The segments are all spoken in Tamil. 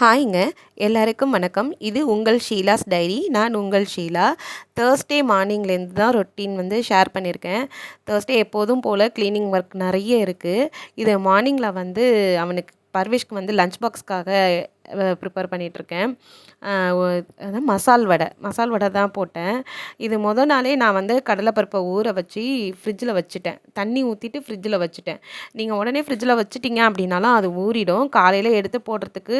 ஹாய்ங்க எல்லாருக்கும் வணக்கம். இது உங்கள் ஷீலாஸ் டைரி. நான் உங்கள் ஷீலா. தேர்ஸ்டே மார்னிங்லேருந்து தான் ரொட்டீன் வந்து ஷேர் பண்ணியிருக்கேன். தேர்ஸ்டே எப்போதும் போல் க்ளீனிங் ஒர்க் நிறைய இருக்குது இது மார்னிங்கில் வந்து அவனுக்கு பர்வேஷ்க்கு வந்து லஞ்ச் பாக்ஸ்க்காக ப்ரிப்பேர் பண்ணிகிட்ருக்கேன் அதான் மசால் வடை. மசால் வடை தான் போட்டேன். இது மொதல் நாளே நான் வந்து கடலைப்பருப்பை ஊற வச்சு ஃப்ரிட்ஜில் வச்சுட்டேன். தண்ணி ஊற்றிட்டு ஃப்ரிட்ஜில் வச்சுட்டேன். நீங்கள் உடனே ஃப்ரிட்ஜில் வச்சுட்டிங்க அப்படின்னாலும் அது ஊறிடும். காலையில் எடுத்து போடுறதுக்கு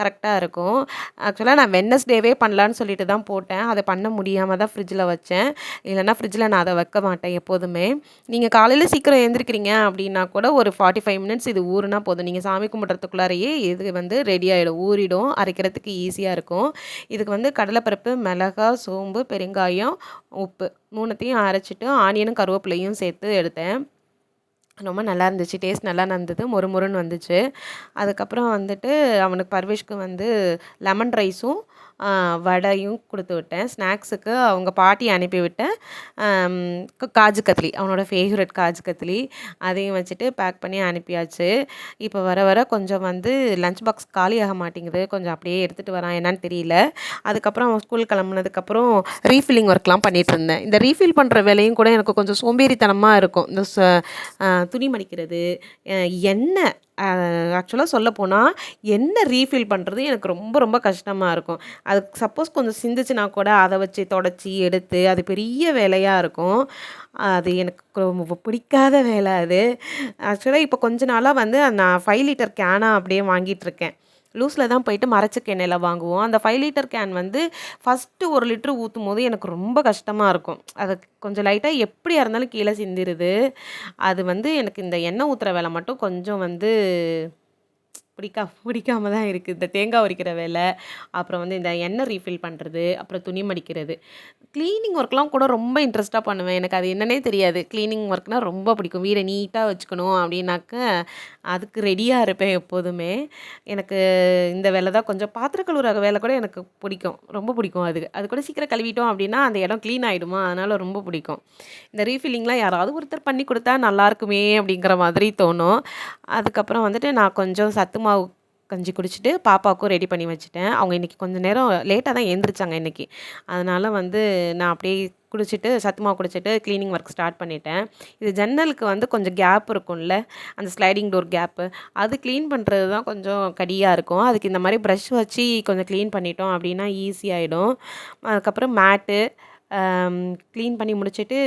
கரெக்டாக இருக்கும். ஆக்சுவலாக நான் வென்னஸ்டேவே பண்ணலான்னு சொல்லிட்டு தான் போட்டேன். அதை பண்ண முடியாமல் தான் ஃப்ரிட்ஜில் வச்சேன். இல்லைனா ஃப்ரிட்ஜில் நான் அதை வைக்க மாட்டேன் எப்போதுமே. நீங்கள் காலையில் சீக்கிரம் எழுந்திருக்கிறீங்க அப்படின்னா கூட ஒரு ஃபார்ட்டி ஃபைவ் மினிட்ஸ் இது ஊறுனா போதும். நீங்கள் சாமி கும்பிட்றதுக்குள்ளாரையே இது வந்து ரெடி ஆகிடும் ஊறிடும் அரைக்கிறதுக்கு ஈஸியாக இருக்கும். இதுக்கு வந்து கடலைப்பருப்பு மிளகா சோம்பு பெருங்காயம் உப்பு மூணுத்தையும் அரைச்சிட்டு ஆனியனும் கருவேப்பிலையும் சேர்த்து எடுத்தேன். ரொம்ப நல்லா இருந்துச்சு. டேஸ்ட் நல்லா நடந்தது. மொறு மொறுன்னு வந்துச்சு. அதுக்கப்புறம் வந்துட்டு அவனுக்கு பர்வேஷ்க்கு வந்து லெமன் ரைஸும் வடையும் கொடுத்து விட்டேன். ஸ்நாக்ஸுக்கு அவங்க பாட்டி அனுப்பி விட்டேன். காஜு கத்லி அவனோட ஃபேவரட் காஜு கத்லி. அதையும் வச்சுட்டு பேக் பண்ணி அனுப்பியாச்சு. இப்போ வர வர கொஞ்சம் வந்து லஞ்ச் பாக்ஸ் காலி ஆக மாட்டேங்குது. கொஞ்சம் அப்படியே எடுத்துகிட்டு வரான். என்னன்னு தெரியல. அதுக்கப்புறம் அவன் ஸ்கூல் கிளம்புனதுக்கப்புறம் ரீஃபில்லிங் ஒர்க்லாம் பண்ணிகிட்டு இருந்தேன். இந்த ரீஃபில் பண்ணுற வேலையும் கூட எனக்கு கொஞ்சம் சோம்பேறித்தனமாக இருக்கும். இந்த துணி மடிக்கிறது எண்ணெய் ஆக்சுவலாக சொல்லப்போனால் என்ன ரீஃபில் பண்ணுறது எனக்கு ரொம்ப ரொம்ப கஷ்டமாக இருக்கும். அது சப்போஸ் கொஞ்சம் சிந்துச்சுன்னா கூட அதை வச்சு தொடச்சி எடுத்து அது பெரிய வேலையாக இருக்கும். அது எனக்கு ரொம்ப பிடிக்காத வேலை அது. ஆக்சுவலாக இப்போ கொஞ்ச நாளாக வந்து நான் ஃபைவ் லிட்டர் கேனாக அப்படியே வாங்கிட்டுருக்கேன் லூஸில் தான் போயிட்டு மரச்ச எண்ணெயில் வாங்குவோம். அந்த ஃபைவ் லிட்டர் கேன் வந்து ஃபஸ்ட்டு ஒரு லிட்டர் ஊற்றும் போது எனக்கு ரொம்ப கஷ்டமாக இருக்கும். அது கொஞ்சம் லைட்டாக எப்படியா இருந்தாலும் கீழே சிந்திருது. அது வந்து எனக்கு இந்த எண்ணெய் ஊற்றுற வேலை மட்டும் கொஞ்சம் வந்து பிடிக்கா பிடிக்காம தான் இருக்குது இந்த தேங்காய் உரிக்கிற வேலை அப்புறம் வந்து இந்த எண்ணெய் ரீஃபில் பண்ணுறது அப்புறம் துணி மடிக்கிறது. க்ளீனிங் ஒர்க்லாம் கூட ரொம்ப இன்ட்ரெஸ்ட்டாக பண்ணுவேன். எனக்கு அது என்னன்னே தெரியாது. க்ளீனிங் ஒர்க்னால் ரொம்ப பிடிக்கும். வீடை நீட்டாக வச்சுக்கணும் அப்படின்னாக்க அதுக்கு ரெடியாக இருப்பேன் எப்போதுமே. எனக்கு இந்த வேலை தான் கொஞ்சம் பாத்திர கழுவுற வேலை கூட எனக்கு பிடிக்கும். ரொம்ப பிடிக்கும் அது. அது கூட சீக்கிரம் கழுவிட்டோம் அப்படின்னா அந்த இடம் க்ளீன் ஆகிடுமா அதனால் ரொம்ப பிடிக்கும். இந்த ரீஃபில்லிங்லாம் யாராவது ஒருத்தர் பண்ணி கொடுத்தா நல்லாயிருக்குமே அப்படிங்கிற மாதிரி தோணும். அதுக்கப்புறம் வந்துட்டு நான் கொஞ்சம் சத்து மாவு கஞ்சி குடிச்சிட்டு பாப்பாவுக்கும் ரெடி பண்ணி வச்சுட்டேன். அவங்க இன்றைக்கி கொஞ்சம் நேரம் லேட்டாக தான் எழுந்திரிச்சாங்க இன்றைக்கி அதனால் வந்து நான் அப்படியே குடிச்சிட்டு சத்துமாவு குடிச்சிட்டு க்ளீனிங் ஒர்க் ஸ்டார்ட் பண்ணிட்டேன். இது ஜன்னலுக்கு வந்து கொஞ்சம் கேப் இருக்கும்ல அந்த ஸ்லைடிங் டோர் கேப்பு அது க்ளீன் பண்ணுறது தான் கொஞ்சம் கடியாக இருக்கும். அதுக்கு இந்த மாதிரி ப்ரஷ் வச்சு கொஞ்சம் க்ளீன் பண்ணிட்டோம் அப்படின்னா ஈஸியாகிடும் அதுக்கப்புறம் மேட்டு க்ளீன் பண்ணி முடிச்சுட்டு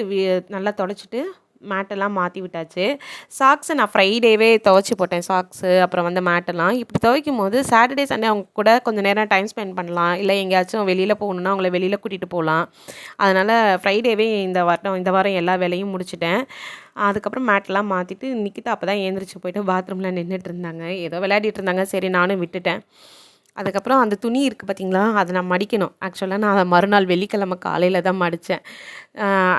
நல்லா தொடச்சிட்டு மேட்டெல்லாம் மாற்றி விட்டாச்சு. சாக்ஸை நான் ஃப்ரைடேவே துவைச்சி போட்டேன் சாக்ஸு அப்புறம் வந்து மேட்டெல்லாம். இப்படி துவைக்கும் போது சாட்டர்டே சண்டே அவங்க கூட கொஞ்சம் நேரம் டைம் ஸ்பெண்ட் பண்ணலாம். இல்லை எங்கேயாச்சும் வெளியில் போகணுன்னா அவங்கள வெளியில் கூட்டிகிட்டு போகலாம். அதனால் ஃப்ரைடேவே இந்த வாரம் இந்த வாரம் எல்லா வேலையும் முடிச்சிட்டேன். அதுக்கப்புறம் மேட்டெல்லாம் மாற்றிட்டு நிற்கிட்டு அப்போ தான் ஏந்திரிச்சு போயிட்டு பாத்ரூமில் நின்றுட்டு இருந்தாங்க. ஏதோ விளையாடிட்டு இருந்தாங்க. சரி நானும் விட்டுட்டேன். அதுக்கப்புறம் அந்த துணி இருக்குது பார்த்திங்களா அதை நான் மடிக்கணும். ஆக்சுவலாக நான் அதை மறுநாள் வெள்ளிக்கிழமை காலையில் தான் மடித்தேன்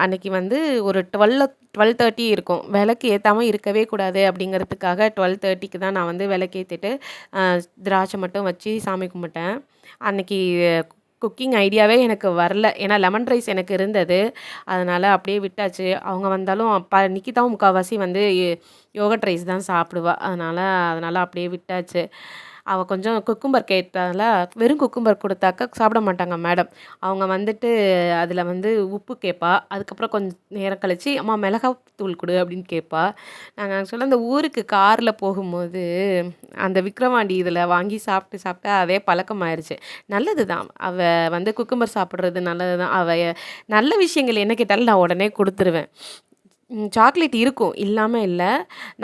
அன்றைக்கி வந்து ஒரு டுவெல் டுவெல் தேர்ட்டி இருக்கும். விளக்கு ஏற்றாமல் இருக்கவே கூடாது அப்படிங்கிறதுக்காக டுவெல் தேர்ட்டிக்கு தான் நான் வந்து விளக்கு ஏற்றிட்டு திராட்சை மட்டும் வச்சு சாமி கும்பிட்டேன். அன்றைக்கி குக்கிங் ஐடியாவே எனக்கு வரல. ஏன்னா லெமன் ரைஸ் எனக்கு இருந்தது. அதனால் அப்படியே விட்டாச்சு. அவங்க வந்தாலும் ப நிக்கிதாவும் முக்கால்வாசி வந்து யோகட் ரைஸ் தான் சாப்பிடுவா. அதனால் அதனால் அப்படியே விட்டாச்சு. அவள் கொஞ்சம் குக்கும்பர் கேட்டால வெறும் குக்கும்பர் கொடுத்தாக்க சாப்பிட மாட்டாங்க மேடம் அவங்க வந்துட்டு அதில் வந்து உப்பு கேட்பா அதுக்கப்புறம் கொஞ்சம் நேரம் கழித்து அம்மா மிளகாத்தூள் கொடு அப்படின்னு கேட்பா நாங்கள் ஆக்சுவலாக அந்த ஊருக்கு காரில் போகும்போது அந்த விக்ரவாண்டி இதில் வாங்கி சாப்பிட்டு சாப்பிட்டு அதே பழக்கமாயிருச்சு. நல்லது தான் அவள் வந்து குக்கும்பர் சாப்பிட்றது நல்லது தான் அவள் நல்ல விஷயங்கள் என்ன கேட்டாலும் நான் உடனே கொடுத்துருவேன். சாக்லேட் இருக்கும். இல்லாமல் இல்லை.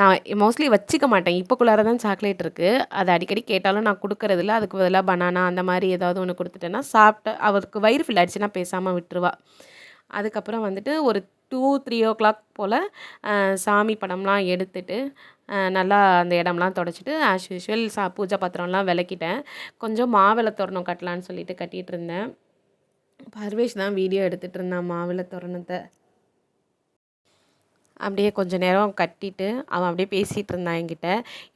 நான் மோஸ்ட்லி வச்சுக்க மாட்டேன். இப்போக்குள்ளார தான் சாக்லேட் இருக்குது அதை அடிக்கடி கேட்டாலும் நான் கொடுக்கறதில்ல அதுக்கு பதிலாக பனானா அந்த மாதிரி ஏதாவது ஒன்று கொடுத்துட்டேன்னா சாப்பிட்டு அவருக்கு வயிறு ஃபில் ஆகிடுச்சுன்னா பேசாமல் விட்டுருவா. அதுக்கப்புறம் வந்துட்டு ஒரு டூ த்ரீ ஓ கிளாக் போல் சாமி படம்லாம் எடுத்துட்டு நல்லா அந்த இடம்லாம் தொடச்சிட்டு ஆஸ் யூஷுவல் சா பூஜை பாத்திரம்லாம் விளக்கிட்டேன். கொஞ்சம் மாவிளை தோரணம் கட்டலான்னு சொல்லிட்டு கட்டிகிட்டு இருந்தேன். பர்வேஷ் தான் வீடியோ எடுத்துகிட்டு இருந்தான் மாவிளை தோரணத்தை. அப்படியே கொஞ்ச நேரம் கட்டிட்டு அவன் அப்படியே பேசிகிட்டு இருந்தான் என்கிட்ட.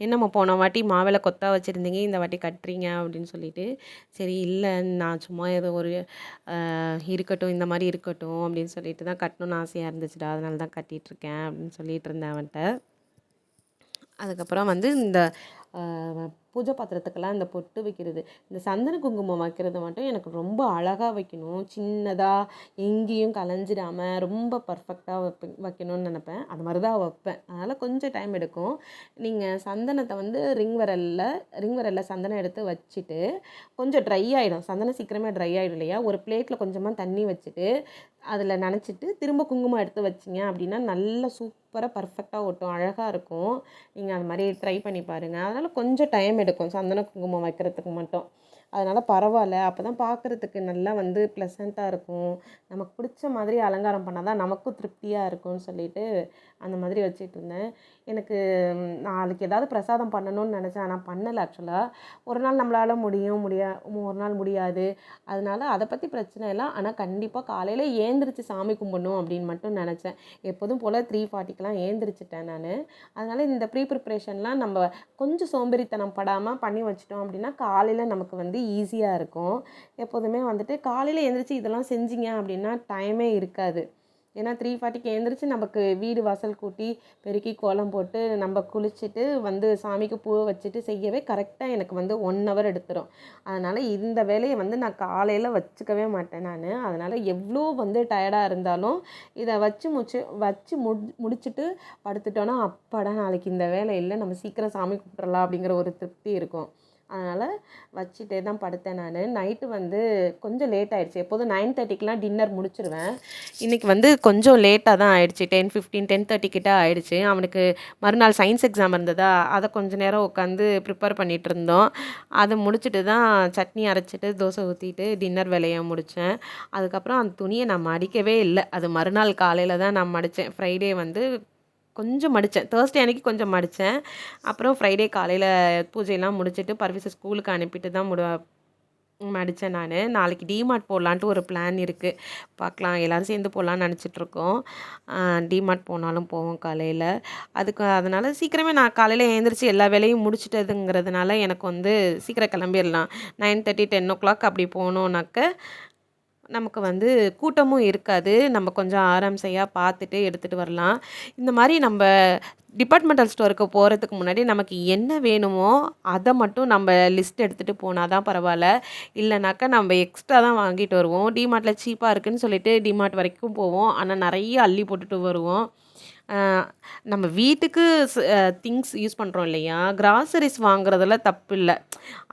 என்னம்மா போன வாட்டி மாவிளை கொத்தா வச்சுருந்தீங்க இந்த வாட்டி கட்டுறீங்க அப்படின்னு சொல்லிட்டு. சரி இல்லை நான் சும்மா ஏதோ ஒரு இருக்கட்டும் இந்த மாதிரி இருக்கட்டும் அப்படின்னு சொல்லிட்டு தான் கட்டணும்னு ஆசையாக இருந்துச்சுடா. அதனால தான் கட்டிகிட்ருக்கேன் அப்படின்னு சொல்லிட்டு இருந்தேன் அவன்கிட்ட. அதுக்கப்புறம் வந்து இந்த பூஜை பாத்திரத்துக்கெல்லாம் இந்த பொட்டு வைக்கிறது. இந்த சந்தன குங்குமம் வைக்கிறது மட்டும் எனக்கு ரொம்ப அழகாக வைக்கணும். சின்னதாக எங்கேயும் கலைஞ்சிடாமல் ரொம்ப பர்ஃபெக்டாக வைப்பேன் வைக்கணும்னு நினப்பேன். அது மாதிரி தான் வைப்பேன். அதனால் கொஞ்சம் டைம் எடுக்கும். நீங்கள் சந்தனத்தை வந்து ரிங் வரலில் ரிங் வரலில் சந்தனம் எடுத்து வச்சுட்டு கொஞ்சம் ட்ரை ஆகிடும் சந்தனம் சீக்கிரமே ட்ரை ஆகிடும் இல்லையா? ஒரு பிளேட்டில் கொஞ்சமாக தண்ணி வச்சுட்டு அதில் நினச்சிட்டு திரும்ப குங்குமம் எடுத்து வச்சிங்க அப்படின்னா நல்லா சூப்பராக பர்ஃபெக்டாக ஒட்டும் அழகாக இருக்கும். நீங்கள் அது மாதிரி ட்ரை பண்ணி பாருங்கள் அதனால் கொஞ்சம் டைம் எடுக்கும். சந்தன குங்குமம் வைக்கிறதுக்கு மட்டும். அதனால் பரவாயில்ல. அப்போ தான் பார்க்குறதுக்கு நல்லா வந்து ப்ளசண்ட்டாக இருக்கும். நமக்கு பிடிச்ச மாதிரி அலங்காரம் பண்ணால் தான் நமக்கும் திருப்தியாக இருக்கும்னு சொல்லிட்டு அந்த மாதிரி வச்சுட்டு இருந்தேன். எனக்கு நாளைக்கு ஏதாவது பிரசாதம் பண்ணணும்னு நினச்சேன். ஆனால் பண்ணலை ஆக்சுவலாக ஒரு நாள் நம்மளால் முடியும் முடியா ஒரு நாள் முடியாது. அதனால அதை பற்றி பிரச்சனை இல்லை. ஆனால் கண்டிப்பாக காலையில் ஏந்திரிச்சு சாமி கும்பிடணும் அப்படின்னு மட்டும் நினச்சேன். எப்போதும் போல் த்ரீ ஃபார்ட்டிக்கெலாம் ஏந்திரிச்சிட்டேன் நான். அதனால் இந்த ப்ரீ ப்ரிப்ரேஷன்லாம் நம்ம கொஞ்சம் சோம்பேறித்தனம் படாமல் பண்ணி வச்சிட்டோம் அப்படின்னா காலையில் நமக்கு வந்து ஈஸியாக இருக்கும். எப்போதுமே வந்துட்டு காலையில் எழுந்திரிச்சு இதெல்லாம் செஞ்சீங்க அப்படின்னா டைமே இருக்காது. ஏன்னா த்ரீ ஃபார்ட்டிக்கு எழுந்திரிச்சு நமக்கு வீடு வாசல் கூட்டி பெருக்கி கோலம் போட்டு நம்ம குளிச்சுட்டு வந்து சாமிக்கு பூ வச்சுட்டு செய்யவே கரெக்டாக எனக்கு வந்து ஒன் ஹவர் எடுத்துரும். அதனால் இந்த வேலையை வந்து நான் காலையில் வச்சுக்கவே மாட்டேன் நான். அதனால் எவ்வளோ வந்து டயர்டாக இருந்தாலும் இதை வச்சு முச்சு வச்சு முடி முடிச்சுட்டு படுத்துட்டோன்னா அப்பாடா நாளைக்கு இந்த வேலை இல்லை. நம்ம சீக்கிரம் சாமி கும்பிட்றலாம் அப்படிங்கிற ஒரு திருப்தி இருக்கும். அதனால் வச்சுட்டே தான் படுத்தேன் நான். நைட்டு வந்து கொஞ்சம் லேட் ஆகிடுச்சு எப்போதும் நைன் தேர்ட்டிக்கெலாம் டின்னர் முடிச்சிருவேன். இன்றைக்கி வந்து கொஞ்சம் லேட்டாக தான் ஆயிடுச்சு. டென் ஃபிஃப்டீன் டென் தேர்ட்டி கிட்ட ஆயிடுச்சு. அவனுக்கு மறுநாள் சயின்ஸ் எக்ஸாம் இருந்ததா அதை கொஞ்சம் நேரம் உட்காந்து ப்ரிப்பேர் பண்ணிகிட்டு இருந்தோம். அதை முடிச்சுட்டு தான் சட்னி அரைச்சிட்டு தோசை ஊற்றிட்டு டின்னர் வேலையை முடித்தேன் அதுக்கப்புறம் அந்த துணியை நான் மடிக்கவே இல்லை. அது மறுநாள் காலையில் தான் நான் மடித்தேன் ஃப்ரைடே வந்து கொஞ்சம் மடித்தேன் தேர்ஸ்டே அன்னைக்கு கொஞ்சம் மடித்தேன் அப்புறம் ஃப்ரைடே காலையில் பூஜையெல்லாம் முடிச்சுட்டு பர்வீஸை ஸ்கூலுக்கு அனுப்பிட்டு தான் முடி மடித்தேன் நான். நாளைக்கு டிமார்ட் போடலான்ட்டு ஒரு பிளான் இருக்குது பார்க்கலாம் எல்லோரும் சேர்ந்து போடலான்னு நினச்சிட்ருக்கோம். டிமார்ட் போனாலும் போவோம் காலையில். அதுக்கு அதனால் சீக்கிரமே நான் காலையில் எழுந்திரிச்சு எல்லா வேலையும் முடிச்சிட்டதுங்கிறதுனால எனக்கு வந்து சீக்கிரம் கிளம்பிடலாம். Nine thirty ten o'clock அப்படி போனோன்னாக்க நமக்கு வந்து கூட்டமும் இருக்காது. நம்ம கொஞ்சம் ஆராம்சையாக பார்த்துட்டு எடுத்துகிட்டு வரலாம். இந்த மாதிரி நம்ம டிபார்ட்மெண்டல் ஸ்டோருக்கு போகிறதுக்கு முன்னாடி நமக்கு என்ன வேணுமோ அதை மட்டும் நம்ம லிஸ்ட் எடுத்துகிட்டு போனால் தான் பரவாயில்ல. இல்லைனாக்கா நம்ம எக்ஸ்ட்ரா தான் வாங்கிட்டு வருவோம். டிமார்ட்டில் சீப்பாக இருக்குன்னு சொல்லிட்டு டிமார்ட் வரைக்கும் போவோம். ஆனால் நிறைய அள்ளி போட்டுட்டு வருவோம். நம்ம வீட்டுக்கு திங்ஸ் யூஸ் பண்ணுறோம் இல்லையா? கிராசரிஸ் வாங்குறதுல தப்பு இல்லை.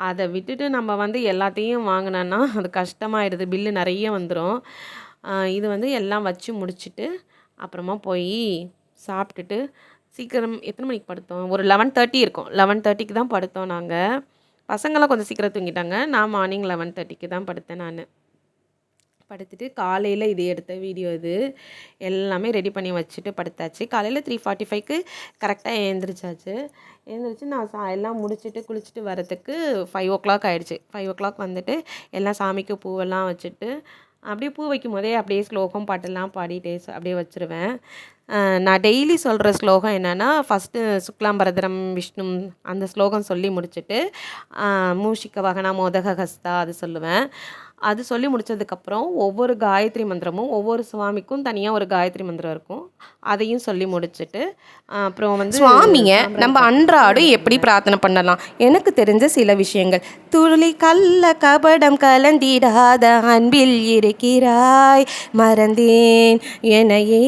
அதை விட்டுட்டு நம்ம வந்து எல்லாத்தையும் வாங்கினோன்னா அது கஷ்டமாயிடுது. பில்லு நிறைய வந்துடும் இது வந்து எல்லாம் வச்சு முடிச்சுட்டு அப்புறமா போய் சாப்பிட்டுட்டு சீக்கிரம் எத்தனை மணிக்கு படுத்தோம்? ஒரு லெவன் தேர்ட்டி இருக்கும். லெவன் தேர்ட்டிக்கு தான் படுத்தோம் நாங்கள் பசங்களாம் கொஞ்சம் சீக்கிரம் தூங்கிட்டாங்க. நான் மார்னிங் லெவன் தேர்ட்டிக்கு தான் படுத்தேன் நான். படுத்துட்டு காலையில் இது எடுத்த வீடியோ இது. எல்லாமே ரெடி பண்ணி வச்சுட்டு படுத்தாச்சு. காலையில் த்ரீ ஃபார்ட்டி ஃபைவ்க்கு கரெக்டாக எழுந்திரிச்சாச்சு எழுந்திரிச்சு நான் சா எல்லாம் முடிச்சுட்டு குளிச்சுட்டு வரதுக்கு ஃபைவ் ஓ கிளாக் ஆகிடுச்சு ஃபைவ் ஓ கிளாக் வந்துட்டு எல்லாம் சாமிக்கு பூவெல்லாம் வச்சுட்டு அப்படியே பூ வைக்கும் போதே அப்படியே ஸ்லோகம் பாட்டெல்லாம் பாடிட்டே அப்படியே வச்சுருவேன். நான் டெய்லி சொல்கிற ஸ்லோகம் என்னென்னா ஃபஸ்ட்டு சுக்லாம்பரதரம் விஷ்ணு அந்த ஸ்லோகம் சொல்லி முடிச்சுட்டு மூஷிக்க வகனா மோதக ஹஸ்தா அது சொல்லுவேன். அது சொல்லி முடிச்சதுக்கப்புறம் ஒவ்வொரு காயத்ரி மந்திரமும் ஒவ்வொரு சுவாமிக்கும் தனியாக ஒரு காயத்ரி மந்திரம் இருக்கும். அதையும் சொல்லி முடிச்சுட்டு அப்புறம் வந்து சுவாமிய நம்ம அன்றாடம் எப்படி பிரார்த்தனை பண்ணலாம்? எனக்கு தெரிஞ்ச சில விஷயங்கள். துளி கள்ள கபடம் கலந்திடாத அன்பில் இருக்கிறாய். மறந்தேன் எனையே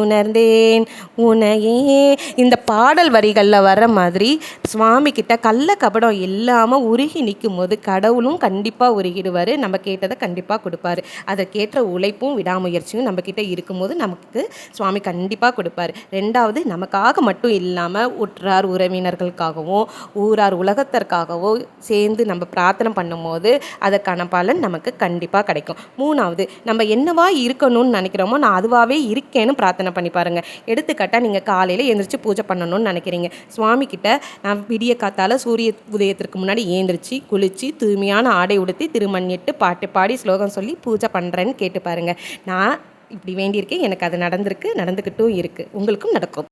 உணர்ந்தேன் உனையே இந்த பாடல் வரிகளில் வர மாதிரி சுவாமி கிட்ட கள்ள கபடம் இல்லாமல் உருகி நிற்கும் போது கடவுளும் கண்டிப்பாக உருகிடுவார். நம்ம கேட்டதை கண்டிப்பாக கொடுப்பாரு. அதற்கேற்ற உழைப்பும் விடாமுயற்சியும் நம்மக்கிட்ட இருக்கும்போது நமக்கு சுவாமி கண்டிப்பாக கொடுப்பாரு. ரெண்டாவது நமக்காக மட்டும் இல்லாமல் உற்றார் உறவினர்களுக்காகவும் ஊரார் உலகத்திற்காகவும் சேர்ந்து நம்ம பிரார்த்தனை பண்ணும்போது அதற்கான பலன் நமக்கு கண்டிப்பாக கிடைக்கும். மூணாவது நம்ம என்னவா இருக்கணும்னு நினைக்கிறோமோ நான் அதுவாகவே இருக்கேன்னு பிரார்த்தனை பண்ணி பாருங்க. எடுத்துக்காட்டாக நீங்கள் காலையில் எழுந்திரிச்சு பூஜை பண்ணணும்னு நினைக்கிறீங்க. சுவாமி கிட்ட நான் விடிய காத்தால சூரிய உதயத்திற்கு முன்னாடி ஏந்திரிச்சு குளிச்சு தூய்மையான ஆடை உடுத்தி திருமண்ணிட்டு பாட்டு பாடி ஸ்லோகம் சொல்லி பூஜை பண்ணுறேன்னு கேட்டு பாருங்க. நான் இப்படி வேண்டியிருக்கேன் எனக்கு அது நடந்திருக்கு நடந்துக்கிட்டும் இருக்குது உங்களுக்கும் நடக்கும்.